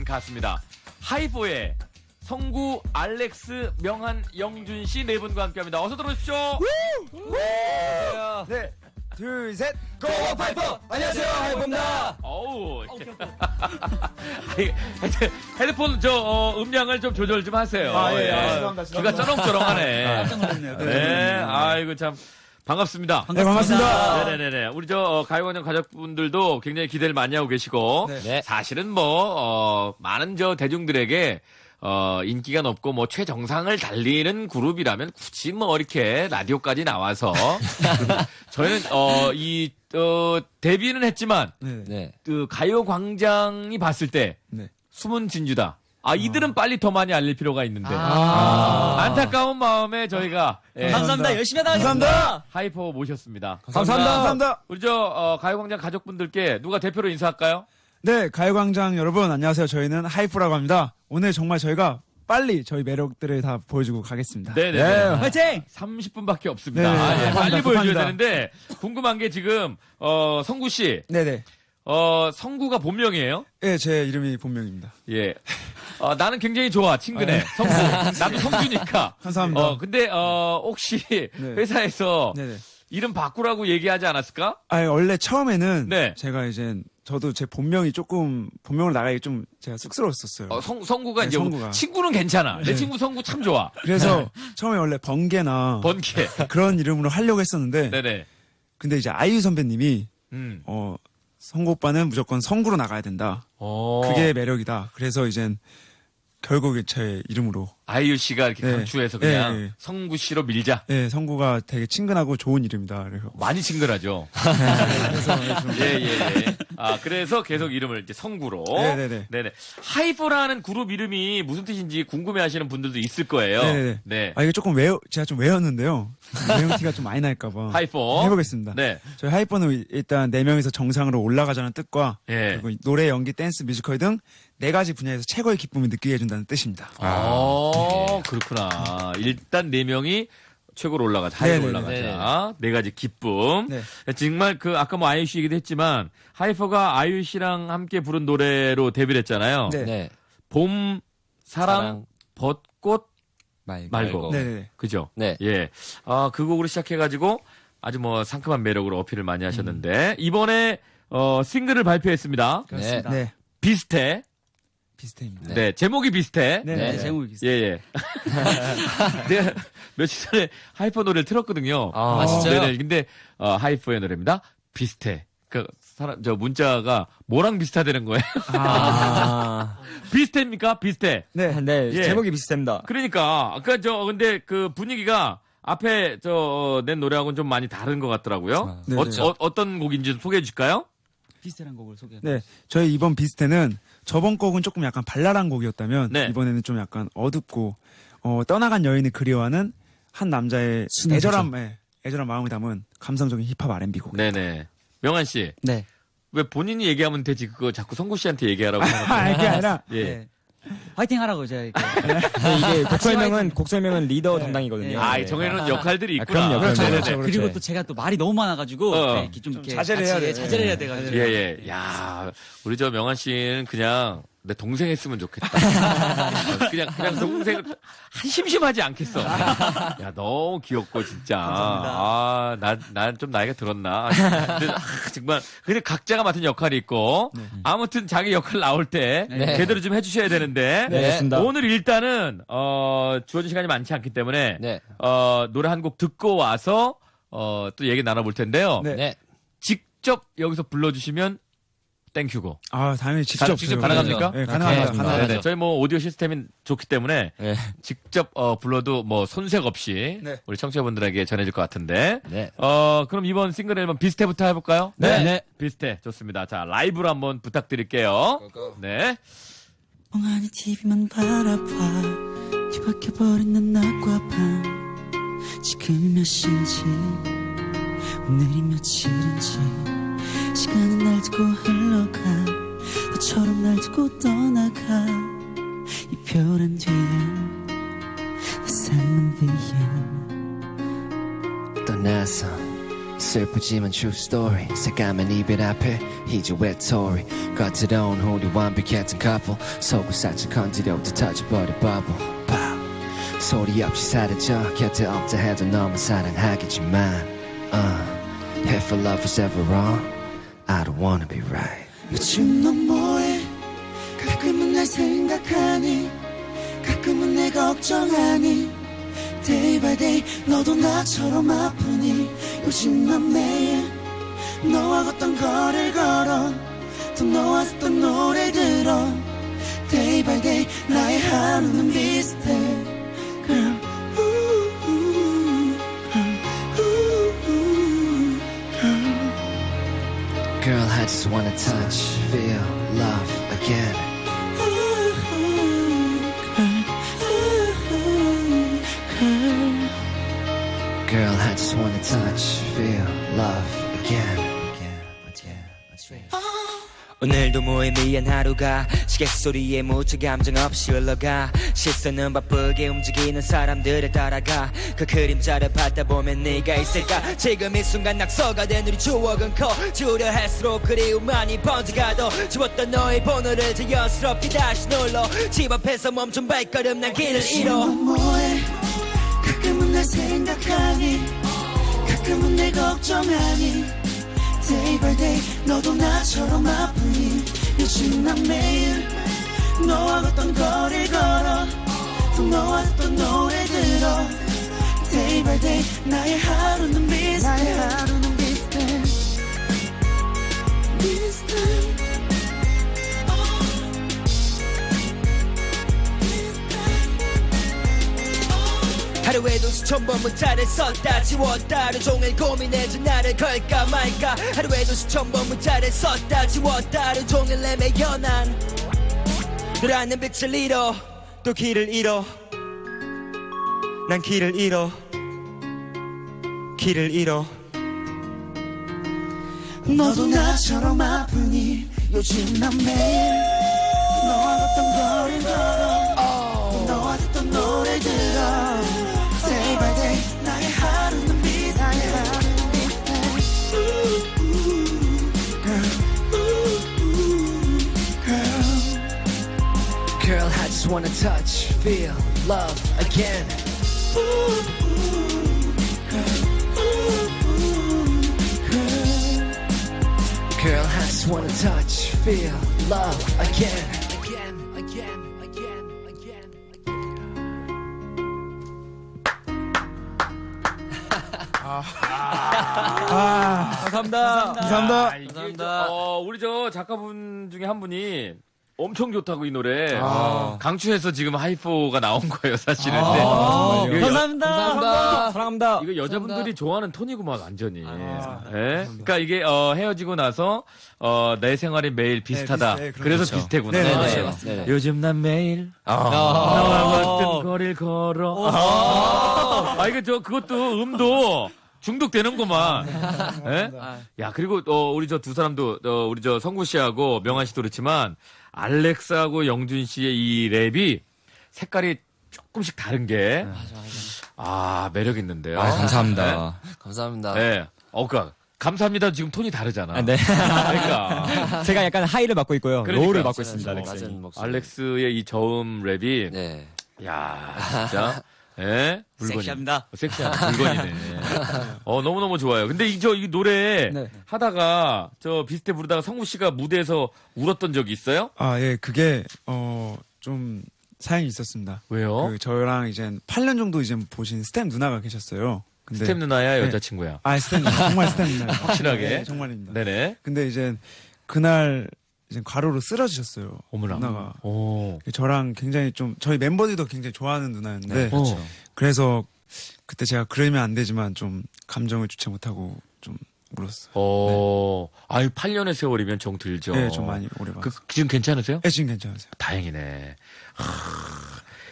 분 같습니다. 하이포의 성구, 알렉스, 명한, 영준 씨 네 분과 함께합니다. 어서 들어오십시오. 네, 둘, 셋. 고고 파이퍼 안녕하세요 하이퍼입니다 어우. 헤드- 헤드폰 저 어, 음량을 좀 조절 좀 하세요. 아, 예, 예. 아, 죄송합니다, 귀가 죄송합니다. 쩌렁쩌렁하네. 깜짝 놀랐네요. 네, 아이고 참 반갑습니다. 네, 반갑습니다. 네네네. 우리 저 어, 가요광장 가족분들도 굉장히 기대를 많이 하고 계시고 네. 사실은 뭐 어, 많은 저 대중들에게 어, 인기가 높고 뭐 최정상을 달리는 그룹이라면 굳이 뭐 이렇게 라디오까지 나와서 저희는 어, 이 어, 데뷔는 했지만 네. 네그 가요 광장이 봤을 때 네. 숨은 진주다. 아 이들은 빨리 더 많이 알릴 필요가 있는데 아. 안타까운 마음에 저희가 예, 감사합니다. 열심히 감사합니다. 하이퍼 모셨습니다. 감사합니다. 감사합니다. 우리 저 어, 가요광장 가족분들께 누가 대표로 인사할까요? 네, 가요광장 여러분, 안녕하세요. 저희는 하이프라고 합니다. 오늘 정말 저희가 빨리 저희 매력들을 다 보여주고 가겠습니다. 네네. 화이팅! 30분밖에 없습니다. 네, 아, 예, 감사합니다. 빨리 보여줘야 감사합니다. 되는데 궁금한 게 지금 어, 성구 씨, 네네. 어, 성구가 본명이에요? 예, 제 이름이 본명입니다. 예. 어, 나는 굉장히 좋아, 친근해. 성구. 나도 성주니까. 감사합니다. 어, 근데, 어, 혹시 회사에서 네네. 이름 바꾸라고 얘기하지 않았을까? 아, 원래 처음에는 네. 제가 이제 저도 제 본명이 조금 본명으로 나가기 좀 제가 쑥스러웠었어요. 어, 성, 성구가 네, 이제 성구가. 친구는 괜찮아. 내 네. 친구 성구 참 좋아. 그래서 처음에 원래 번개나 번개. 그런 이름으로 하려고 했었는데 네네. 근데 이제 아이유 선배님이 음. 어 오빠는 무조건 성구로 나가야 된다. 어. 그게 매력이다. 그래서 이젠 결국에 제 이름으로 아이유 씨가 이렇게 네. 강추해서 그냥 네, 네. 성구 씨로 밀자. 네, 성구가 되게 친근하고 좋은 이름이다. 그래서 많이 친근하죠. 예, 예, 예. 아, 그래서 계속 이름을 이제 성구로. 네네네. 네네. 하이퍼라는 그룹 이름이 무슨 뜻인지 궁금해 하시는 분들도 있을 거예요. 네네네. 네. 아 이게 조금 외워 제가 좀 외웠는데요. 외운 티가 좀 많이 날까봐 하이퍼. 해보겠습니다. 네. 저희 하이퍼는 일단 네 명이서 정상으로 올라가자는 뜻과 예. 그리고 노래, 연기, 댄스, 뮤지컬 등 네 가지 분야에서 최고의 기쁨을 느끼게 해준다는 뜻입니다. 아, 그렇구나. 일단 네 명이 최고로 올라가자. 하이로 네네네. 올라가자. 네 가지 기쁨. 네. 정말 그 아까 뭐 아이유 씨 얘기도 했지만 하이퍼가 아이유 씨랑 함께 부른 노래로 데뷔를 했잖아요. 네. 네. 봄, 사랑, 사랑, 벚꽃 말고, 말고. 네네네. 그죠? 네. 예. 아, 그 곡으로 시작해 가지고 아주 뭐 상큼한 매력으로 어필을 많이 하셨는데 이번에 어, 싱글을 발표했습니다. 네. 네. 비슷해. 비슷해입니다. 네. 제목이 비슷해. 네. 네. 네, 제목이 비슷해요. 예, 예. 내가 며칠 전에 하이퍼 노래를 틀었거든요. 아, 진짜요? 네네. 근데, 어, 하이퍼의 노래입니다. 비슷해. 그, 사람, 저 문자가 뭐랑 비슷하다는 거예요? 아, 비슷합니까? 비슷해. 네. 네, 예. 제목이 비슷합니다. 그러니까, 아까 저, 근데 그 분위기가 앞에 저, 어, 낸 노래하고는 좀 많이 다른 것 같더라고요. 네, 어, 네. 어, 떤 곡인지 좀 소개해 주실까요? 비슷한 곡을 소개해 네. 저희 이번 비슷해는 저번 곡은 조금 약간 발랄한 곡이었다면 네. 이번에는 좀 약간 어둡고 어, 떠나간 여인을 그리워하는 한 남자의 애절한 예, 애절한 마음을 담은 감성적인 힙합 R&B 곡. 네네. 명한 씨. 네. 왜 본인이 얘기하면 되지? 그거 자꾸 성구 씨한테 얘기하라고. 아. 이게 아니라 예. 네. 화이팅 하라고 제가 이렇게. 이게 곡 설명은 곡 설명은 리더 담당이거든요. 네. 아, 정해놓은 역할들이 아, 있구나. 그럼요, 그럼요. 네네네. 그렇죠, 그렇죠. 그리고 또 제가 또 말이 너무 많아가지고 어. 네, 이렇게 좀 이렇게 자제를 해야 예, 돼. 자제를 해야 돼가지고. 예, 예. 야, 우리 저 명한 씨는 그냥 내 동생 했으면 좋겠다. 그냥, 그냥 동생을 한 심심하지 않겠어. 야, 너무 귀엽고, 진짜. 감사합니다. 아, 나, 난좀 나이가 들었나. 근데, 아, 정말. 근데 각자가 맡은 역할이 있고, 아무튼 자기 역할 나올 때, 네. 제대로 좀 해주셔야 되는데, 네, 알겠습니다. 오늘 일단은, 어, 주어진 시간이 많지 않기 때문에, 네. 어, 노래 한 곡 듣고 와서, 어, 또 얘기 나눠볼 텐데요. 네. 네. 직접 여기서 불러주시면 땡큐고. 아, 당연히 직접 가- 직접 가능합니까? 네, 가능합니다. 네, 가능합니다. 네네. 저희 뭐 오디오 시스템이 좋기 때문에 네. 직접 어, 불러도 뭐 손색 없이 네. 우리 청취자분들에게 전해줄 것 같은데. 네. 어 그럼 이번 싱글 앨범 비슷해부터 해볼까요? 네. 네. 비슷해 좋습니다. 자 라이브로 한번 부탁드릴게요. 네. 멍하니 TV만 바라봐 뒤바뀌어버린 난 낮과 밤 지금이 몇 시인지 오늘이 며칠인지 시간은 날 두고 흘러가. 너처럼 날 두고 떠나가. 이 별한 뒤엔 내 삶은 뒤엔. 떠나서 슬프지만 true story. 새까만 이별 앞에 이제 외톨이. 겉으로는 우리 완벽했던 couple. 속을 살짝 건드려도 터져버려 bubble. Pow. 소리 없이 사라져 곁에 없다 해도 너무 사랑하겠지만 uh, If our love was ever wrong I don't wanna be right. 요즘 넌 뭐해? 가끔은 날 생각하니 가끔은 내 걱정하니 Day by day 너도 나처럼 아프니. 요즘 난 매일 너와 걷던 거리를 걸어 또 너와 듣던 노래 들어 Day by day 나의 하루는 비슷해 wanna touch feel love again. Girl I just wanna touch feel love 오늘도 무의미한 하루가 시계 소리에 무척 감정 없이 흘러가. 시선은 바쁘게 움직이는 사람들을 따라가. 그 그림자를 받다 보면 네가 있을까? 지금 이 순간 낙서가 된 우리 추억은 커. 지우려 할수록 그리움만이 번져가도 지웠던 너의 번호를 자연스럽게 다시 눌러. 집 앞에서 멈춘 발걸음 난 길을 잃어. 넌 뭐해? 가끔은 날 생각하니 가끔은 내 걱정하니 Day by day 너도 나처럼 아프니? 요즘 난 매일 너와 걷던 거리를 걸어. 또 너와 듣던 노래 들어. Day by day 나의 하루는 비슷해. 나의 하루는 비슷해. 비슷해 하루에도 수천 번 문자를 썼다. 지웠다. 하루 종일 고민해 전화를 걸까 말까. 하루에도 수천 번 문자를 썼다. 지웠다. 하루 종일 애매여 난 너라는 빛을 잃어. 또 길을 잃어. 난 길을 잃어. 길을 잃어. 너도 나처럼 아프니? 요즘 난 매일 너와 걷던 거리를 걸어 just wanna touch feel love again Ooh, ooh, girl. Ooh, girl. Girl I just wanna touch feel love again again again again again 아, 감사합니다. 감사합니다. 아, 저, 어, 우리 저 작가분 중에 한 분이 엄청 좋다고 이 노래 아. 강추해서 지금 하이포가 나온 거예요 사실은. 아, 근데 이거 여- 감사합니다. 사랑합니다. 이거 여자분들이 좋아하는 톤이구만 완전히. 아, 예? 그러니까 이게 어, 헤어지고 나서 어, 내 생활이 매일 비슷하다. 비슷해. 그런 그래서 거죠. 비슷해구나. 네, 네, 아, 네, 예. 맞습니다. 요즘 난 매일 아. 나와 같은 거리를 걸어. 아, 아, 이거 저 그것도 음도 중독되는구만. 예? 야 그리고 어, 우리 저 두 사람도 어, 우리 저 성구 씨하고 명환 씨도 그렇지만 알렉스하고 영준 씨의 이 랩이 색깔이 조금씩 다른 게. 아 매력 있는데요. 아, 감사합니다. 감사합니다 네. 어, 그 감사합니다. 지금 톤이 다르잖아. 아, 네. 그러니까 제가 약간 하이를 맡고 있고요. 그러니까. 로우를 맡고 있습니다. 알렉스. 알렉스의 이 저음 랩이 네 야 진짜 예 물건이 섹시합니다. 섹시한 물건이네. 어 너무 너무 좋아요. 근데 이 저 이 노래 네. 하다가 저 비슷해 부르다가 성우 씨가 무대에서 울었던 적이 있어요? 아, 예, 그게, 어, 좀, 사연이 있었습니다. 왜요? 그, 저랑 이제 8년 정도 이제 보신 스텝 누나가 계셨어요. 근데, 스텝 누나야 네. 여자친구야. 아, 스텝 누나. 정말 스텝 누나. 확실하게? 네, 정말입니다. 네네. 근데 이제, 그날, 이제 과로로 쓰러지셨어요. 어머나. 누나가. 오. 저랑 굉장히 좀, 저희 멤버들도 굉장히 좋아하는 누나였는데, 어. 그래서, 그때 제가 그러면 안 되지만 좀, 감정을 주체 못하고 좀, 울었어요. 어. 아유 8년의 세월이면 정 들죠. 네, 좀 많이 오래 봤어요. 그 지금 괜찮으세요? 네, 지금 괜찮으세요. 다행이네. 하,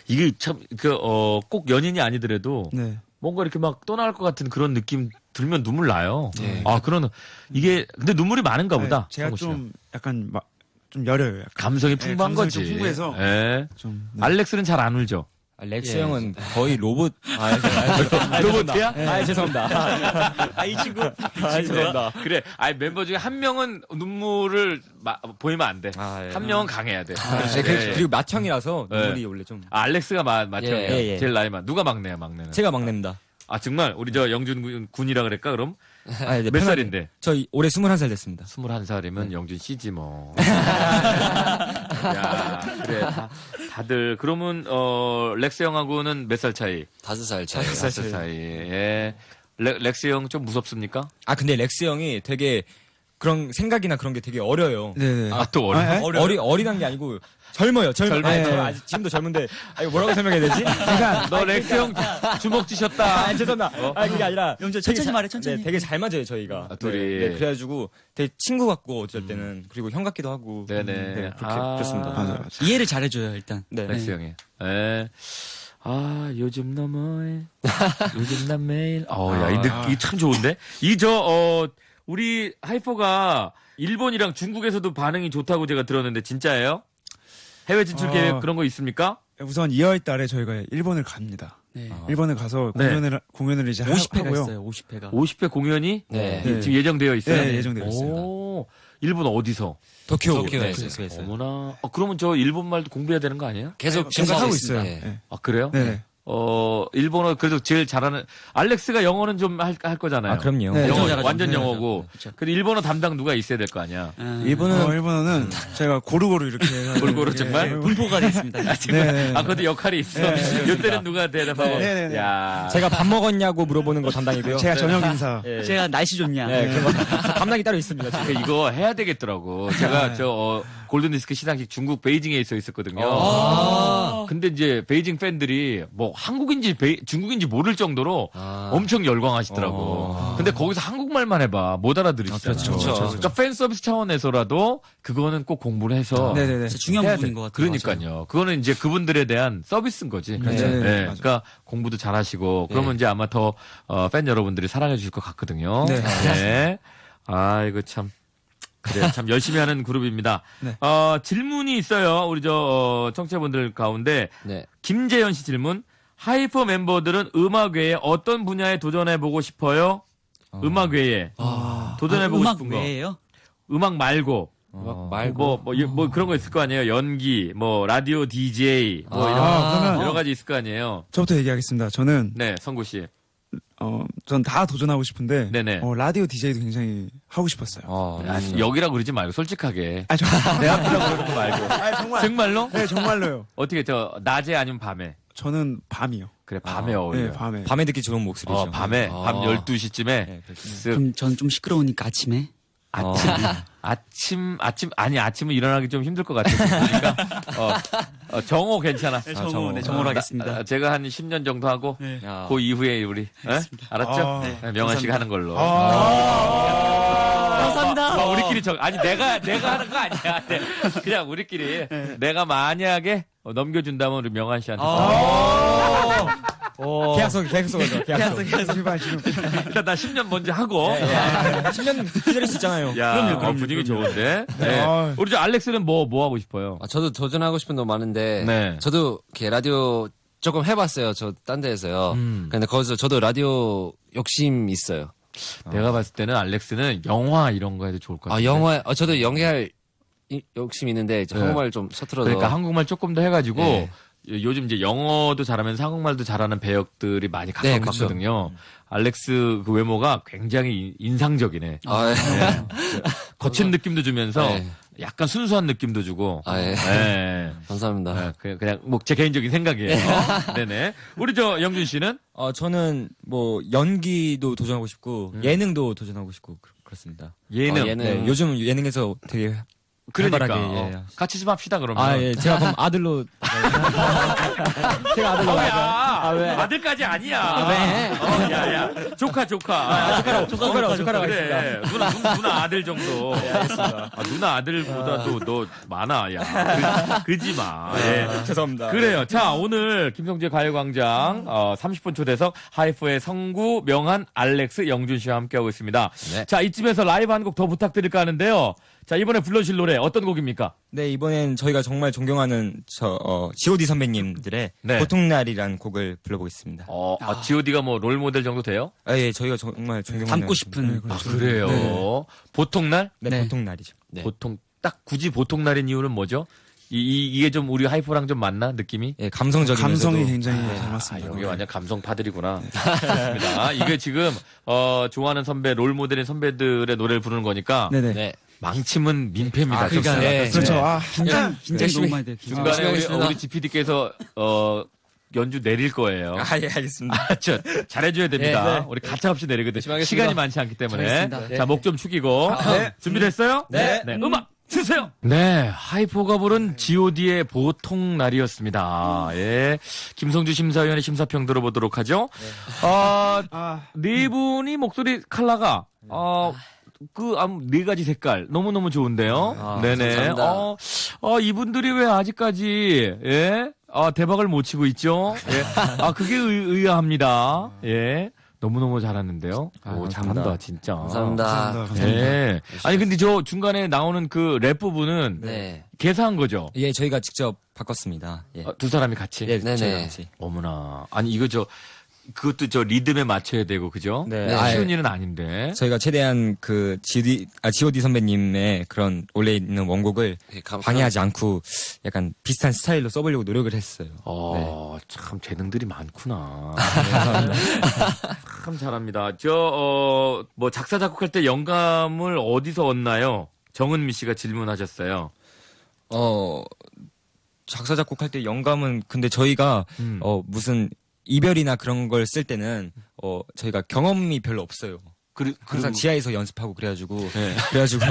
이게 참, 그, 어, 꼭 연인이 아니더라도 네. 뭔가 이렇게 막 떠날 것 같은 그런 느낌 들면 눈물 나요. 네. 아, 그런, 이게, 근데 눈물이 많은가 보다. 네, 제가 성우 씨는. 좀, 약간, 막, 좀 여려요. 약간. 감성이 네, 풍부한 감성이 거지. 좀 풍부해서. 예. 좀. 네. 알렉스는 잘 안 울죠. 아, 렉스 형은 거의 로봇. 아, 아, 로봇이야? 아, 죄송합니다. 아, 이 친구. 아, 죄송합니다. 그래. 아니 멤버 중에 한 명은 눈물을 마- 보이면 안 돼. 아, 예. 한 명은 강해야 돼. 네, 그, 그리고 맏형이라서 네. 눈물이 원래 좀. 아, 알렉스가 마. 예, 예. 제일 나이 많. 누가 막내야, 막내는? 제가 막내입니다. 아, 정말? 우리 저 영준 군- 군이라 그럴까, 그럼? 아, 네, 몇. 살인데? 저 이- 올해 21살 됐습니다. 21살이면 영준 씨지 뭐. 야, 그래. 다, 다들 그러면 어 렉스 형하고는 몇 살 차이? 다섯 살 차이. 다섯 살 차이. 예. 렉, 렉스 형 좀 무섭습니까? 아, 근데 렉스 형이 되게 그런 생각이나 그런 게 되게 어려요. 네네. 아, 또 어려. 아, 예? 어리, 어리단 게 아니고 젊어요. 젊어. 젊어요. 아니, 저 아직 지금도 젊은데. 아, 이거 뭐라고 설명해야 되지? 그러니까 너 렉스 형 주먹 쥐셨다. 아, 죄송합니다. 아, 그게 아니라. 영재, 되게 천천히 잘- 말해, 천천히. 네, 되게 잘 맞아요, 저희가. 아, 둘이. 네, 네, 그래가지고 되게 친구 같고, 어쩔 때는. 그리고 형 같기도 하고. 네네. 네, 그렇게, 아. 그렇습니다. 맞아 맞아. 이해를 잘해줘요, 일단. 네. 렉스 형이. 예. 아, 요즘 너머에. 요즘 난 매일. 어, 야, 이 느낌이 참 좋은데? 이 저, 어, 우리 하이퍼가 일본이랑 중국에서도 반응이 좋다고 제가 들었는데, 진짜예요? 해외 진출 어. 계획 그런 거 있습니까? 우선 2월 달에 저희가 일본을 갑니다. 네. 일본을 가서 네. 공연을 공연을 이제 하- 50회가 하고요. 있어요, 50회가. 50회 공연이 네. 네. 지금 예정되어 있어요? 네, 예정되어 있어요. 오, 일본 어디서? 도쿄. 도쿄에서 네, 있어요. 어머나. 어, 그러면 저 일본 말도 공부해야 되는 거 아니에요? 계속 계속 하고 있어요. 네. 네. 아, 그래요? 네네. 어, 일본어 그래도 제일 잘하는, 알렉스가 영어는 좀 할, 할 거잖아요. 아, 그럼요. 네. 영어, 잘하죠. 완전 네, 영어고. 그렇죠. 근데 일본어 담당 누가 있어야 될 거 아니야. 아, 일본은 어, 일본어는 제가 고루고루 이렇게 해가지고 고루고루 예, 정말? 예, 분포가 됐습니다. 네. 아, 그것도 역할이 있어. 이때는 누가 대답하고. 네, 네, 네. 야. 제가 밥 먹었냐고 물어보는 거 담당이고요. 제가 저녁 인사. 예. 제가 날씨 좋냐. 네, 그거 담당이 따로 있습니다. 지금. 그 이거 해야 되겠더라고. 제가 네. 저 어, 골든디스크 시상식 중국 베이징에 있어 있었거든요. 아. 근데 이제 베이징 팬들이 뭐 한국인지 베이- 중국인지 모를 정도로 아. 엄청 열광하시더라고. 근데 거기서 한국말만 해봐 못 알아들으시잖아요. 그렇죠. 그렇죠. 그러니까 팬 서비스 차원에서라도 그거는 꼭 공부를 해서 네네네. 진짜 중요한 부분인 돼. 것 같아요. 그러니까요. 그거는 이제 그분들에 대한 서비스인 거지. 그렇죠. 네. 네, 네. 맞아요. 그러니까 공부도 잘하시고 그러면 이제 아마 더 어, 팬 여러분들이 사랑해 주실 것 같거든요. 네. 네. 아 이거 참. 그래 참 열심히 하는 그룹입니다. 네. 어, 질문이 있어요. 우리 저 어, 청취자분들 가운데 네. 김재현 씨 질문. 하이퍼 멤버들은 음악 외에 어떤 분야에 도전해 보고 싶어요? 음악 외에 도전해 보고 음악 싶은 거. 외에요? 음악 말고 막 말고. 뭐, 뭐, 이- 뭐 그런 거 있을 거 아니에요. 연기, 뭐 라디오 DJ, 뭐 이런 아, 그러면 여러 가지 있을 거 아니에요. 저부터 얘기하겠습니다. 저는 네, 성구 씨. 어, 전 다 도전하고 싶은데 네네. 어, 라디오 DJ도 굉장히 하고 싶었어요. 어, 아, 여기라고 그러지 말고 솔직하게. 아, 저, 내 앞이라고 그러는 거 말고. 아, 정말. 정말로? 네, 정말로요. 어떻게 저 낮에 아니면 밤에? 저는 밤이요. 그래, 밤에 어울려. 네, 밤에. 밤에 듣기 좋은 목소리죠. 어, 밤에 아. 밤 12시쯤에 네, 그럼 전 좀 시끄러우니까 아침에. 아침 아침 아침 아니 아침은 일어나기 좀 힘들 것 같아요. 그러니까 어, 어, 정오 괜찮아. 네, 정오, 네, 정오로 나- 하겠습니다. 아, 제가 한 10년 정도 하고 네. 야. 그 이후에 우리 에? 알았죠? 아. 네, 명한 씨가 하는 걸로. 감사합니다. 어, 우리끼리 정 아니 내가 내가 하는 거 아니야. 네. 그냥 우리끼리 내가 만약에 어, 넘겨준다면 우리 명한 씨한테 계약서, 계약서죠. 계약서. 제발 지금. 일단 나 10년 먼저 하고. 10년 기다릴 수 있잖아요. 야, 어, 분위기 좋은데. 네. 아. 우리 저 알렉스는 뭐뭐 하고 싶어요? 아, 저도 도전하고 싶은 거 많은데. 네. 저도 이렇게 라디오 조금 해봤어요. 저 딴 데에서요. 음. 근데 거기서 저도 라디오 욕심 있어요. 내가 봤을 때는 알렉스는 영화 이런 거 해도 좋을 것 같아. 아, 영화, 어, 저도 연기할 이- 욕심 있는데, 저 네. 한국말 좀 서툴어서. 그러니까 한국말 조금 더 해가지고 네. 요즘 이제 영어도 잘하면서 한국말도 잘하는 배역들이 많이 네, 각광받거든요. 알렉스 그 외모가 굉장히 인- 인상적이네. 아, 예. 거친 느낌도 주면서 네. 약간 순수한 느낌도 주고. 아, 예. 네. 감사합니다. 네, 그냥, 그냥 뭐 제 개인적인 생각이에요. 네네. 우리 저 영준 씨는 어, 저는 뭐 연기도 도전하고 싶고 예능도 도전하고 싶고 그- 그렇습니다. 예능. 어, 예능. 네, 요즘 예능에서 되게 그러니까 활발하게, 예, 어, 예. 같이 좀 합시다 그러면. 아, 예. 제가 그럼 아들로 제가 아들로 아, 왜? 아들까지 아니야. 왜? 어, 야, 야. 조카, 조카. 아, 조카라고, 조카라고, 조카라고 그래. 누나, 누- 누나 아들 정도. 아, 누나 아들보다도 너 많아, 야. 그, 지 마. 예. 죄송합니다. 그래요. 자, 오늘 김성재 가요광장 어, 30분 초대석 하이퍼의 성구, 명한, 알렉스, 영준 씨와 함께하고 있습니다. 네. 자, 이쯤에서 라이브 한 곡 더 부탁드릴까 하는데요. 자, 이번에 불러주실 노래 어떤 곡입니까? 네, 이번엔 저희가 정말 존경하는 저 어, G.O.D 선배님들의 네. 보통 날이란 곡을 불러보겠습니다. 어, 아, GOD가 뭐 롤 모델 정도 돼요? 아, 예, 저희가 정말 존경하는 닮고 싶은 아, 그래요. 보통 날? 네, 네. 보통 날이죠. 네. 보통, 딱 굳이 보통 날인 이유는 뭐죠? 이, 이, 이게 좀 우리 하이퍼랑 좀 맞나? 느낌이? 예, 감성적인 감성이 굉장히 아, 잘 맞습니다. 여기 완전 감성 파들이구나. 좋습니다. 이게 지금, 어, 좋아하는 선배, 롤 모델인 선배들의 노래를 부르는 거니까. 네네. 네. 망침은 민폐입니다. 아, 그러니까. 네. 그렇죠. 아, 긴장 긴장이 열심히- 너무 많이. 긴장. 중간에 우리, 하겠습니다. 우리 GPD께서, 어, 연주 내릴 거예요. 아, 예, 알겠습니다. 아, 저, 잘해줘야 됩니다. 네, 네. 우리 가차없이 내리거든. 열심히 하겠습니다. 시간이 많지 않기 때문에. 잘했습니다. 자, 목 좀 축이고. 네. 준비됐어요? 네. 네. 음악 주세요. 네. 하이포가 부른 GOD의 보통 날이었습니다. 예. 김성주 심사위원의 심사평 들어보도록 하죠. 어, 아, 네 분이 목소리 컬러가, 어, 그, 아, 네 가지 색깔. 너무 너무 좋은데요. 아, 네네. 감사합니다. 어, 어, 이분들이 왜 아직까지, 예? 아, 대박을 못 치고 있죠? 예. 아, 그게 의, 의아합니다. 예. 너무너무 잘하는데요. 아, 오, 감사합니다. 잘한다, 진짜. 감사합니다. 감사합니다. 예. 아니, 근데 저 중간에 나오는 그 랩 부분은 네. 개사한 거죠? 예, 저희가 직접 바꿨습니다. 예. 아, 두 사람이 같이? 예, 네네. 같이. 어머나. 아니, 이거 저, 그것도 저 리듬에 맞춰야 되고, 그죠? 네. 네. 쉬운 일은 아닌데. 저희가 최대한 그 G.D. 아, G.O.D 선배님의 그런 원래 있는 원곡을 예, 감- 방해하지 않고 약간 비슷한 스타일로 써보려고 노력을 했어요. 어, 참 재능들이 많구나. 참 잘합니다. 저, 어, 뭐 작사, 작곡할 때 영감을 어디서 얻나요? 정은미 씨가 질문하셨어요. 어, 작사, 작곡할 때 영감은 근데 저희가 음. 어, 무슨 이별이나 그런 걸 쓸 때는 어, 저희가 경험이 별로 없어요. 그, 항상 지하에서 연습하고 그래가지고 네. 그래가지고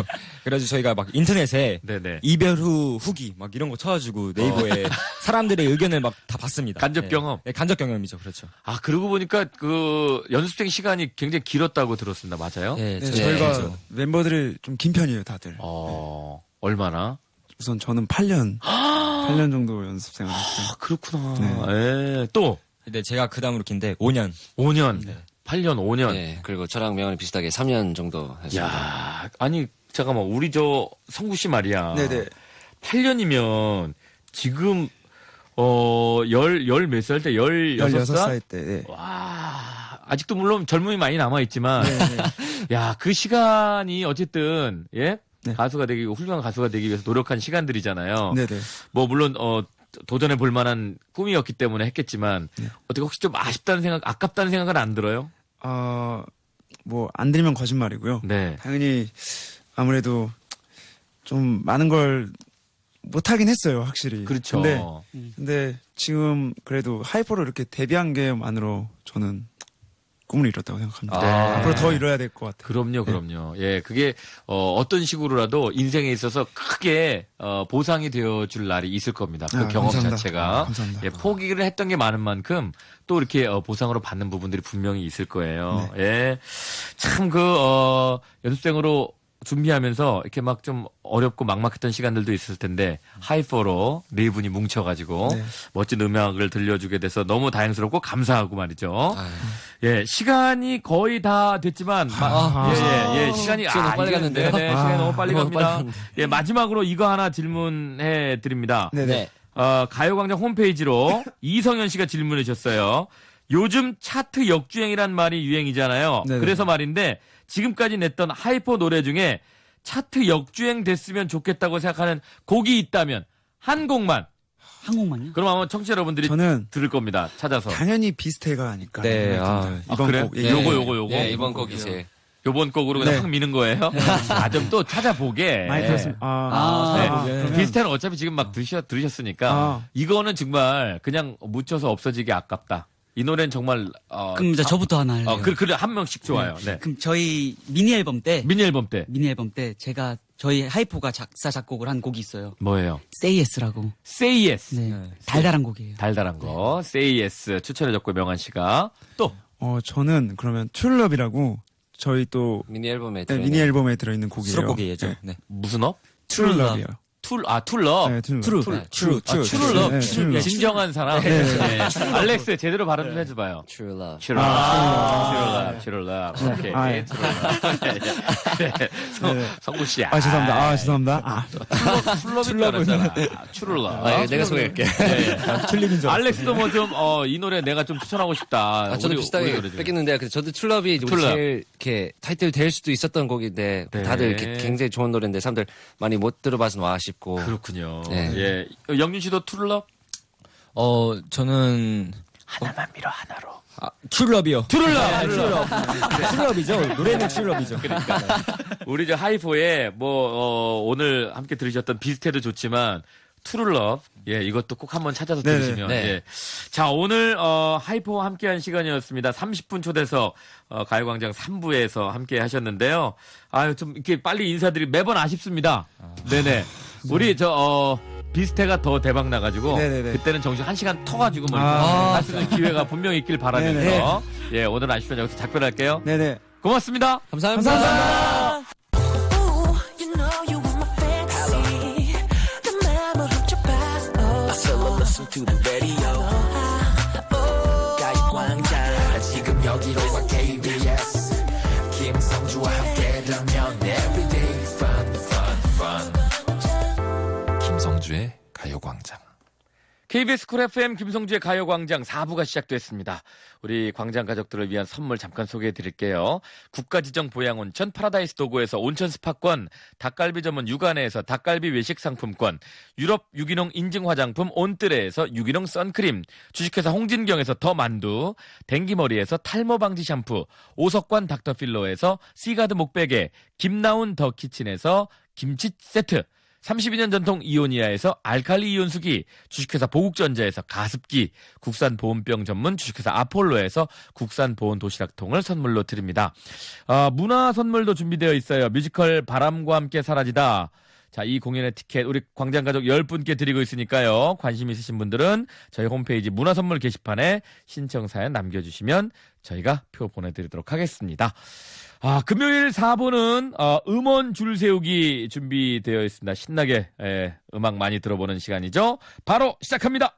그래가지고 저희가 막 인터넷에 네네. 이별 후 후기 막 이런 거 쳐가지고 네이버에 사람들의 의견을 막 다 봤습니다. 간접 네. 경험? 네, 간접 경험이죠, 그렇죠. 아, 그러고 보니까 그 연습생 시간이 굉장히 길었다고 들었습니다. 맞아요? 네, 네, 저희- 저희가 그렇죠. 멤버들이 좀 긴 편이에요, 다들. 어, 얼마나? 우선 저는 8년, 8년 정도 연습생을 했어요. 아, 그렇구나. 예. 또, 근데 제가 그 다음으로 긴데 5년. 5년. 8년, 5년. 네. 그리고 저랑 명언이 비슷하게 3년 정도 했습니다. 야 아니, 잠깐만. 우리 저 성구 씨 말이야. 네네. 8년이면 지금 어, 열, 열 몇 살 때? 열 여섯 살? 16살 때, 네. 와, 아직도 물론 젊음이 많이 남아 있지만, 네, 네. 야, 그 시간이 어쨌든, 예? 네. 가수가 되기, 훌륭한 가수가 되기 위해서 노력한 시간들이잖아요. 네네. 뭐, 물론, 어, 도전해 볼 만한 꿈이었기 때문에 했겠지만, 네. 어떻게 혹시 좀 아쉽다는 생각, 아깝다는 생각은 안 들어요? 어, 뭐, 안 들면 거짓말이고요. 네. 당연히 아무래도 좀 많은 걸 못하긴 했어요, 확실히. 그렇죠. 근데, 근데 지금 그래도 하이퍼로 이렇게 데뷔한 게만으로 저는 꿈을 이뤘다고 생각합니다. 네. 앞으로 더 이뤄야 될 것 같아요. 그럼요, 그럼요. 예, 그게 어, 어떤 식으로라도 인생에 있어서 크게 어, 보상이 되어줄 날이 있을 겁니다. 그 아, 경험 감사합니다. 자체가 아, 감사합니다. 예, 포기를 했던 게 많은 만큼 또 이렇게 어, 보상으로 받는 부분들이 분명히 있을 거예요. 네. 예, 참그 어, 연습생으로 준비하면서 이렇게 막 좀 어렵고 막막했던 시간들도 있을 텐데 하이퍼로 네 분이 뭉쳐가지고 네. 멋진 음악을 들려주게 돼서 너무 다행스럽고 감사하고 말이죠. 아유. 예, 시간이 거의 다 됐지만, 마- 아. 예, 예, 예, 시간이, 시간 너무 빨리 갔는데요? 네, 네, 아. 시간이 너무 빨리 너무 갑니다. 빨리 갔는데. 예, 마지막으로 이거 하나 질문해 드립니다. 네네. 네. 어, 가요광장 홈페이지로 이성현 씨가 질문해 주셨어요. 요즘 차트 역주행이란 말이 유행이잖아요. 네네. 그래서 말인데, 지금까지 냈던 하이퍼 노래 중에 차트 역주행 됐으면 좋겠다고 생각하는 곡이 있다면, 한 곡만. 한 곡만요? 그럼 아마 청취자 여러분들이 저는 들을 겁니다. 찾아서. 당연히 비슷해가 아닐까. 네, 생각합니다. 아, 이번 그래요? 곡. 예, 네. 요거, 요거, 요거. 네, 이번 곡이 제일. 요번 곡으로 그냥 네. 확 미는 거예요? 아, 좀 또 찾아보게. 많이 들었습니다. 아, 아, 네. 아, 그러면- 비슷한 어차피 지금 막 들으셨, 들으셨으니까. 아. 이거는 정말 그냥 묻혀서 없어지기 아깝다. 이 노래는 정말, 어. 그럼 이제 아, 저부터 하나 할래요. 어, 그, 그래, 한 명씩 좋아요. 네. 그럼 저희 미니 앨범 때 미니 앨범 때. 미니 앨범 때 제가 저희 하이포가 작사 작곡을 한 곡이 있어요. 뭐예요? Say Yes라고. Say Yes. 네. 달달한 곡이에요. 달달한 거. Say Yes. 추천해줬고, 명한 씨가. 또. 어, 저는 그러면 툴럽이라고 저희 또 미니 앨범에 네, 들어있는 미니 앨범에 들어있는 곡이에요. 수록곡이죠. 네. 네. 무슨 업? 툴럽이요. 툴, 아, 툴러. 네, 트루. 트루, 네. 트루, 아, 트루. 추룰러. 네, 추룰러. 진정한 사람. 네. 네. 알렉스 제대로 발음 좀 해줘봐요. True love. 추룰러. 아, 추룰러. 추룰러. 오케이. 아, 예. 네. 성, 네. 성구 씨. 아, 죄송합니다. 아, 죄송합니다. 아, 툴러, 줄 알았잖아. 추룰러. 아, 예, 내가 소개할게. 네. 틀림인 줄. 알렉스도 뭐 좀, 어, 이 노래 내가 좀 추천하고 싶다. 아, 저도 비슷하게. 뺏겼는데 그 저도 툴럽이. 제일 이렇게 타이틀 될 수도 있었던 곡인데 네. 다들 이렇게 굉장히 좋은 노래인데 사람들 많이 못 들어봐서 와아 쉽고 그렇군요. 네. 예. 영준 씨도 툴러? 어, 저는 하나만 밀어, 하나로. 아, 트루럽이요. 툴러! 트루럽. 트루럽이죠. 노래는 트루럽이죠. 그러니까 우리 저 하이포에 뭐 어, 오늘 함께 들으셨던 비슷해도 좋지만 투룰럽 예 이것도 꼭 한번 찾아서 네네. 들으시면 네. 예. 자 오늘 어, 하이포와 함께한 시간이었습니다. 30분 초대서 어, 가요광장 3부에서 함께 하셨는데요. 아유 좀 이렇게 빨리 인사드리 매번 아쉽습니다. 네네 우리 저 어, 비스테가 더 대박 나가지고 네네네. 그때는 정신 한 시간 터가지고 뭐 아. 할 수 있는 기회가 분명히 있길 바라면서 예 오늘 아쉽지만 여기서 작별할게요. 네네. 고맙습니다. 감사합니다. 감사합니다. KBS 쿨 FM 김성주의 가요광장 4부가 시작됐습니다. 우리 광장 가족들을 위한 선물 잠깐 소개해 드릴게요. 국가지정 보양온천 파라다이스 도구에서 온천 스파권, 닭갈비 전문 육안에서 닭갈비 외식 상품권, 유럽 유기농 인증 화장품 온뜨레에서 유기농 선크림, 주식회사 홍진경에서 더 만두, 댕기머리에서 탈모 방지 샴푸, 오석관 닥터필로에서 시가드 목베개, 김나운 더 키친에서 김치 세트, 32년 전통 이오니아에서 알칼리 이온수기, 주식회사 보국전자에서 가습기, 국산 보온병 전문 주식회사 아폴로에서 국산 보온 도시락통을 선물로 드립니다. 아, 문화 선물도 준비되어 있어요. 뮤지컬 바람과 함께 사라지다. 자, 이 공연의 티켓 우리 광장 가족 10분께 드리고 있으니까요. 관심 있으신 분들은 저희 홈페이지 문화 선물 게시판에 신청 사연 남겨 주시면 저희가 표 보내 드리도록 하겠습니다. 아, 금요일 4부는 어, 음원 줄 세우기 준비되어 있습니다. 신나게 예, 음악 많이 들어보는 시간이죠. 바로 시작합니다.